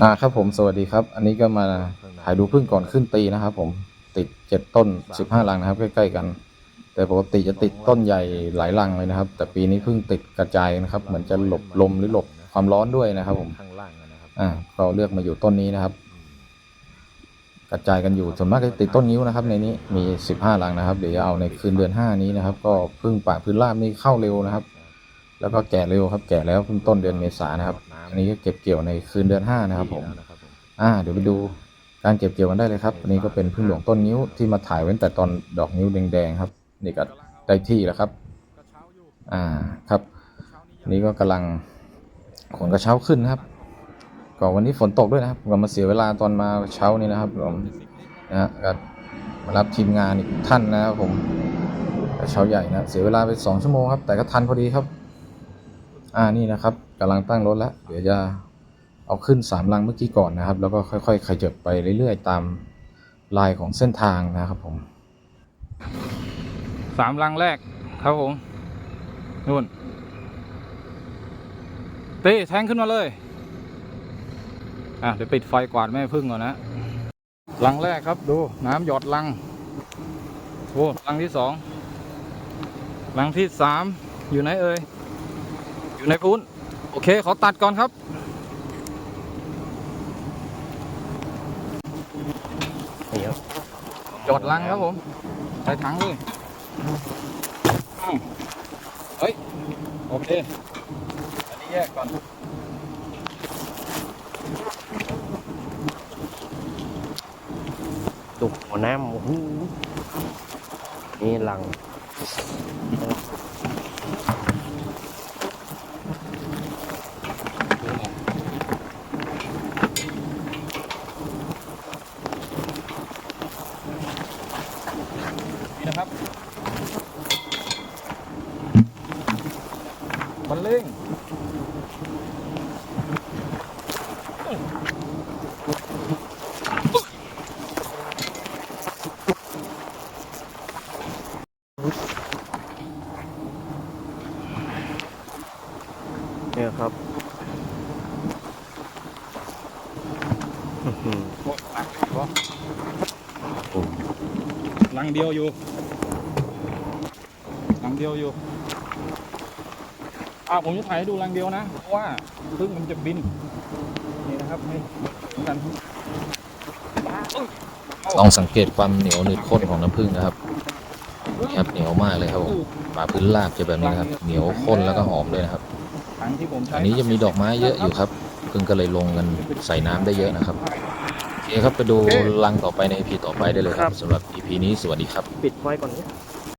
อ่าครับผมสวัสดีครับ อันนี้ก็มาถ่ายดูพึ่งก่อนขึ้นตีนะครับผมติดเจ็ดต้นสิบห้ารังนะครับ ใกล้ๆกัน แต่ปกติจะติดต้นใหญ่หลายรังเลยนะครับ แต่ปีนี้พิ่งติดกระจายนะครับ เหมือนจะหลบลมหรือหลบความร้อนด้วยนะครับ ผมข้างล่างนะครับอ่าเลือกมาอยู่ต้นนี้นะครับ กระจายกันอยู่ส่วนมากจะติดต้นนิ้วนะครับ ในนี้มีสิบห้ารังนะครับ เดี๋ยวจะเอาในคืนเดือนห้านี้นะครับ ก็พึ่งป่าพื้นราบนี่เข้าเร็วนะครับ แล้วก็แก่เร็วครับ แก่แล้วเพิ่งต้นเดือนเมษานะครับ อันนี้ก็เก็บเกี่ยวในคืนเดือนห้านะครับผม อ่า เดี๋ยวไปดูการเก็บเกี่ยวกันได้เลยครับ อันนี้ก็เป็นพึ่งหลวงต้นนิ้วที่มาถ่ายไว้แต่ตอนดอกนิ้วแดงๆครับ นี่ก็ได้ที่แล้วครับ อ่า ครับ นี่ก็กำลังขนกระเช้าขึ้นครับ ก่อนวันนี้ฝนตกด้วยนะครับก็มาเสียเวลาตอนมาเช้านี้นะครับผมนะฮะก็มารับทีมงานอีกท่านนะครับผมกระเช้าใหญ่นะ เสียเวลาไปสองชั่วโมงครับ แต่ก็ทันพอดีครับ อ่านี่นะครับกำลังตั้งรถแล้วเดี๋ยวจะเอาขึ้นสามลังเมื่อกี้ก่อนนะครับ แล้วก็ค่อยๆขยับไปเรื่อยๆ ตามลายของเส้นทางนะครับผมสามลังแรกครับผมนู่นตีแทงขึ้นมาเลย อะเดี๋ยวปิดไฟกวาดแม่พึ่งก่อนนะลังแรกครับดูน้ำหยดลังโอ้ลังที่สองลังที่สามอยู่ไหนเอ่ย อยู่ในพุ้น โอเค ขอตัดก่อนครับนี่ครับจดลังครับผม ใส่ถังเลยอืมเฮ้ย โอเค อันนี้แยกก่อน ตุกหัวน้ำโอ้โหนี่หลัง นี่นะครับ บันเล่งเนี่ยครับหลังเดียวอยู่หลังเดียวอยู่ อ่าผมจะถ่ายให้ดูลังเดียวนะเพราะว่าพึ่งมันจะบินนี่นะครับนี่เหมือนกันลองสังเกตความเหนียวหนืดข้นของน้ำผึ้งนะครับนี่ครับเหนียวมากเลยครับผมป่าพื้นราบจะแบบนี้นะครับ เหนียวข้นแล้วก็หอมด้วยนะครับถังที่ผมใช้อันนี้จะมีดอกไม้เยอะอยู่ครับพึ่งก็เลยลงกันใส่น้ำได้เยอะนะครับโอเคครับไปดูรังต่อไปใน EP ต่อไปได้เลยครับสำหรับ EP นี้สวัสดีครับ ปิดไฟก่อนเนี่ย